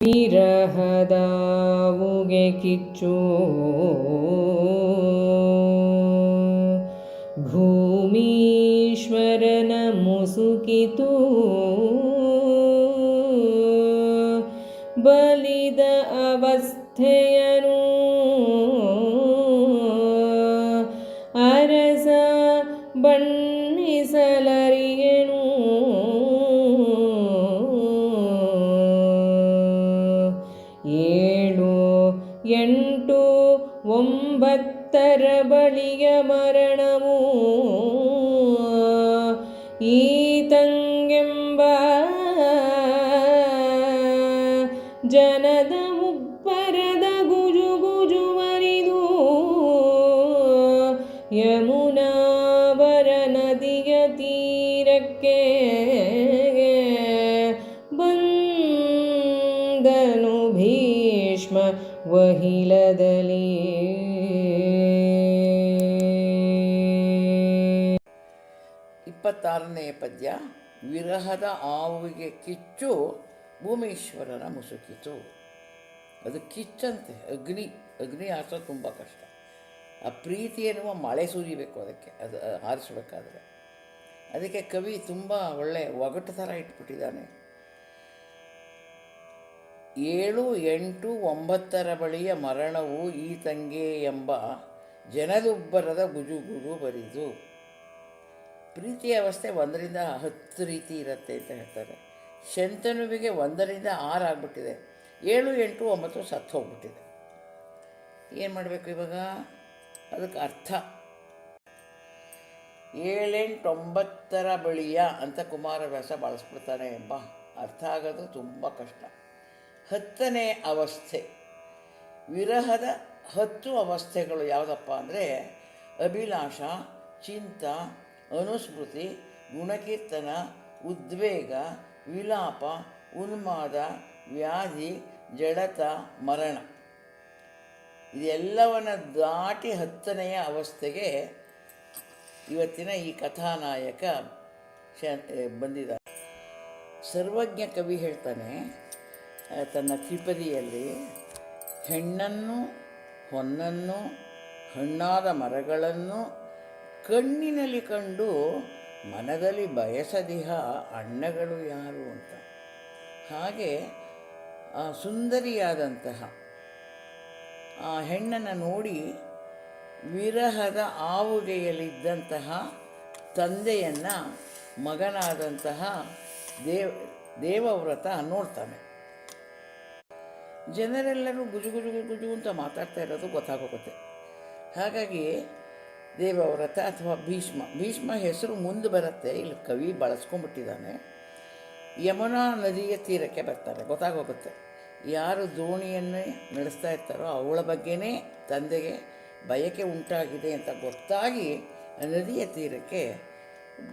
ವಿರಹದಾವುಗೆ ಕಿಚ್ಚು ಭೂಮೀಶ್ವರನ ಮುಸುಕಿತು ಬಲಿದ ಅವಸ್ಥೆಯನು ಎಂಟು ಒಂಬತ್ತರ ಬಳಿಯ ಮರಣವು ಈತಂಗೆಂಬ ಜನದ ಮುಪ್ಪರದ ಗುಜು ಗುಜುವರಿದು ಯಮುನಾವರ ನದಿಯ ತೀರಕ್ಕೆ ಬಂದನು. ಭೀಷ್ಮ ವಹಿಲದಲ್ಲಿ ಇಪ್ಪತ್ತಾರನೇ ಪದ್ಯ, ವಿರಹದ ಆವಿಗೆ ಕಿಚ್ಚು ಭೂಮೇಶ್ವರನ ಮುಸುಕಿತು. ಅದು ಕಿಚ್ಚಂತೆ, ಅಗ್ನಿ ಅಗ್ನಿ ಹಾರಿಸೋದು ತುಂಬ ಕಷ್ಟ. ಆ ಪ್ರೀತಿ ಎನ್ನುವ ಮಳೆ ಸುರಿಬೇಕು ಅದಕ್ಕೆ, ಅದು ಹಾರಿಸ್ಬೇಕಾದ್ರೆ. ಅದಕ್ಕೆ ಕವಿ ತುಂಬ ಒಳ್ಳೆ ಒಗಟು ಥರ ಇಟ್ಬಿಟ್ಟಿದ್ದಾನೆ. ಏಳು ಎಂಟು ಒಂಬತ್ತರ ಬಳಿಯ ಮರಣವು ಈ ತಂಗೆ ಎಂಬ ಜನದುಬ್ಬರದ ಗುಜುಗುಜು ಗುಜು ಬರಿದು. ಪ್ರೀತಿಯ ಅವಸ್ಥೆ ಒಂದರಿಂದ ಹತ್ತು ರೀತಿ ಇರುತ್ತೆ ಅಂತ ಹೇಳ್ತಾರೆ. ಶಂತನುವಿಗೆ ಒಂದರಿಂದ ಆರು ಆಗ್ಬಿಟ್ಟಿದೆ. ಏಳು ಎಂಟು ಒಂಬತ್ತು ಸತ್ತು ಹೋಗ್ಬಿಟ್ಟಿದೆ. ಏನು ಮಾಡಬೇಕು ಇವಾಗ? ಅದಕ್ಕೆ ಅರ್ಥ. ಏಳೆಂಟೊಂಬತ್ತರ ಬಳಿಯ ಅಂತ ಕುಮಾರವ್ಯಾಸ ಬಳಸ್ಬಿಡ್ತಾನೆ ಎಂಬ ಅರ್ಥ ಆಗೋದು ತುಂಬ ಕಷ್ಟ. ಹತ್ತನೇ ಅವಸ್ಥೆ. ವಿರಹದ ಹತ್ತು ಅವಸ್ಥೆಗಳು ಯಾವುದಪ್ಪ ಅಂದರೆ ಅಭಿಲಾಷ, ಚಿಂತ, ಅನುಸ್ಮೃತಿ, ಗುಣಕೀರ್ತನ, ಉದ್ವೇಗ, ವಿಲಾಪ, ಉನ್ಮಾದ, ವ್ಯಾಧಿ, ಜಡತ, ಮರಣ. ಇದೆಲ್ಲವನ್ನು ದಾಟಿ ಹತ್ತನೆಯ ಅವಸ್ಥೆಗೆ ಇವತ್ತಿನ ಈ ಕಥಾನಾಯಕ ಶ ಬಂದಿದ್ದ ಸರ್ವಜ್ಞ ಕವಿ ಹೇಳ್ತಾನೆ ತನ್ನ ತ್ರಿಪದಿಯಲ್ಲಿ ಹೆಣ್ಣನ್ನು, ಹೊನ್ನನ್ನು, ಹಣ್ಣಾದ ಮರಗಳನ್ನು ಕಣ್ಣಿನಲ್ಲಿ ಕಂಡು ಮನದಲ್ಲಿ ಬಯಸದಿಹ ಅಣ್ಣಗಳು ಯಾರು ಅಂತ. ಹಾಗೆ ಆ ಸುಂದರಿಯಾದಂತಹ ಆ ಹೆಣ್ಣನ್ನು ನೋಡಿ ವಿರಹದ ಆವುಗೆಯಲ್ಲಿದ್ದಂತಹ ತಂದೆಯನ್ನು ಮಗನಾದಂತಹ ದೇವ್, ದೇವವ್ರತ ನೋಡ್ತಾನೆ. ಜನರೆಲ್ಲರೂ ಗುಜು ಗುಜು ಅಂತ ಮಾತಾಡ್ತಾ ಇರೋದು ಗೊತ್ತಾಗೋಗುತ್ತೆ. ಹಾಗಾಗಿ ದೇವವ್ರತ ಅಥವಾ ಭೀಷ್ಮ ಭೀಷ್ಮ ಹೆಸರು ಮುಂದೆ ಬರುತ್ತೆ, ಇಲ್ಲಿ ಕವಿ ಬಳಸ್ಕೊಂಡ್ಬಿಟ್ಟಿದ್ದಾನೆ. ಯಮುನಾ ನದಿಯ ತೀರಕ್ಕೆ ಬರ್ತಾರೆ, ಗೊತ್ತಾಗೋಗುತ್ತೆ. ಯಾರು ದೋಣಿಯನ್ನು ನಡೆಸ್ತಾ ಇರ್ತಾರೋ ಅವಳ ಬಗ್ಗೆನೇ ತಂದೆಗೆ ಬಯಕೆ ಉಂಟಾಗಿದೆ ಅಂತ ಗೊತ್ತಾಗಿ ನದಿಯ ತೀರಕ್ಕೆ